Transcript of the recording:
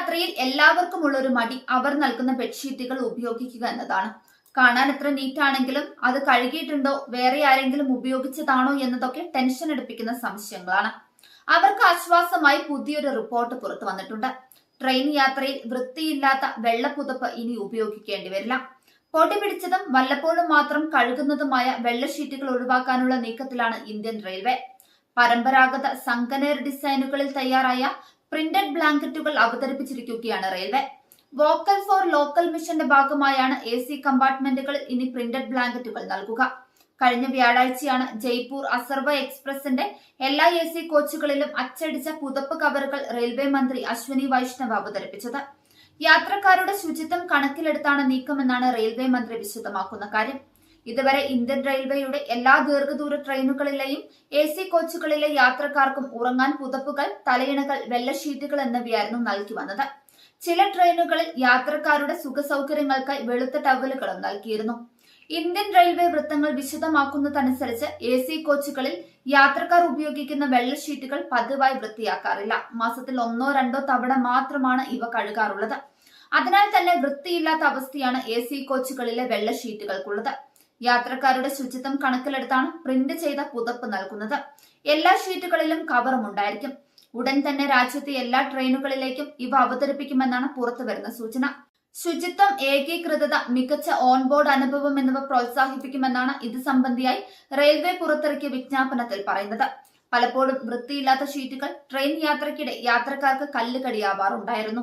യാത്രയിൽ എല്ലാവർക്കും ഉള്ള ഒരു മടി അവർ നൽകുന്ന ബെഡ്ഷീറ്റുകൾ ഉപയോഗിക്കുക എന്നതാണ്. കാണാൻ എത്ര നീറ്റ് ആണെങ്കിലും അത് കഴുകിയിട്ടുണ്ടോ വേറെ ആരെങ്കിലും ഉപയോഗിച്ചതാണോ എന്നതൊക്കെ ടെൻഷൻ എടുപ്പിക്കുന്ന സംശയങ്ങളാണ്. അവർക്ക് ആശ്വാസമായി പുതിയൊരു റിപ്പോർട്ട് പുറത്തു വന്നിട്ടുണ്ട്. ട്രെയിൻ യാത്രയിൽ വൃത്തിയില്ലാത്ത വെള്ളപ്പുതപ്പ് ഇനി ഉപയോഗിക്കേണ്ടി വരില്ല. പൊടി പിടിച്ചതും വല്ലപ്പോഴും മാത്രം കഴുകുന്നതുമായ വെള്ള ഷീറ്റുകൾ ഒഴിവാക്കാനുള്ള നീക്കത്തിലാണ് ഇന്ത്യൻ റെയിൽവേ പരമ്പരാഗത സംഗനേർ ഡിസൈനുകളിൽ തയ്യാറായ പ്രിന്റഡ് ബ്ലാങ്കറ്റുകൾ അവതരിപ്പിച്ചിരിക്കുകയാണ് റെയിൽവേ. വോക്കൽ ഫോർ ലോക്കൽ മിഷന്റെ ഭാഗമായാണ് എ സി കമ്പാർട്ട്മെന്റുകളിൽ ഇനി പ്രിന്റഡ് ബ്ലാങ്കറ്റുകൾ നൽകുക. കഴിഞ്ഞ വ്യാഴാഴ്ചയാണ് ജയ്പൂർ അസർവ എക്സ്പ്രസിന്റെ എല്ലാ എ സി കോച്ചുകളിലും അച്ചടിച്ച പുതപ്പ് കവറുകൾ റെയിൽവേ മന്ത്രി അശ്വനി വൈഷ്ണവ് അവതരിപ്പിച്ചത്. യാത്രക്കാരുടെ ശുചിത്വം കണക്കിലെടുത്താണ് നീക്കമെന്നാണ് റെയിൽവേ മന്ത്രി വിശദമാക്കുന്ന കാര്യം. ഇതുവരെ ഇന്ത്യൻ റെയിൽവേയുടെ എല്ലാ ദീർഘദൂര ട്രെയിനുകളിലെയും എ സി കോച്ചുകളിലെ യാത്രക്കാർക്കും ഉറങ്ങാൻ പുതപ്പുകൾ തലയിണകൾ വെള്ള ഷീറ്റുകൾ എന്നിവയായിരുന്നു നൽകി വന്നത്. ചില ട്രെയിനുകളിൽ യാത്രക്കാരുടെ സുഖസൗകര്യങ്ങൾക്കായി വെളുത്ത ടവലുകളും നൽകിയിരുന്നു. ഇന്ത്യൻ റെയിൽവേ വൃത്തങ്ങൾ വിശദമാക്കുന്നതനുസരിച്ച് എ സി കോച്ചുകളിൽ യാത്രക്കാർ ഉപയോഗിക്കുന്ന വെള്ള ഷീറ്റുകൾ പതിവായി വൃത്തിയാക്കാറില്ല. മാസത്തിൽ ഒന്നോ രണ്ടോ തവണ മാത്രമാണ് ഇവ കഴുകാറുള്ളത്. അതിനാൽ തന്നെ വൃത്തിയില്ലാത്ത അവസ്ഥയാണ് എ സി കോച്ചുകളിലെ വെള്ള ഷീറ്റുകൾക്കുള്ളത്. യാത്രക്കാരുടെ ശുചിത്വം കണക്കിലെടുത്താണ് പ്രിന്റ് ചെയ്ത പുതപ്പ് നൽകുന്നത്. എല്ലാ ഷീറ്റുകളിലും കവറും ഉണ്ടായിരിക്കും. ഉടൻ തന്നെ രാജ്യത്തെ എല്ലാ ട്രെയിനുകളിലേക്കും ഇവ അവതരിപ്പിക്കുമെന്നാണ് പുറത്തുവരുന്ന സൂചന. ശുചിത്വം ഏകീകൃതത മികച്ച ഓൺബോർഡ് അനുഭവം എന്നിവ പ്രോത്സാഹിപ്പിക്കുമെന്നാണ് ഇത് സംബന്ധിയായി റെയിൽവേ പുറത്തിറക്കിയ വിജ്ഞാപനത്തിൽ പറയുന്നത്. പലപ്പോഴും വൃത്തിയില്ലാത്ത ഷീറ്റുകൾ ട്രെയിൻ യാത്രയ്ക്കിടെ യാത്രക്കാർക്ക് കല്ലുകടിയാവാറുണ്ടായിരുന്നു.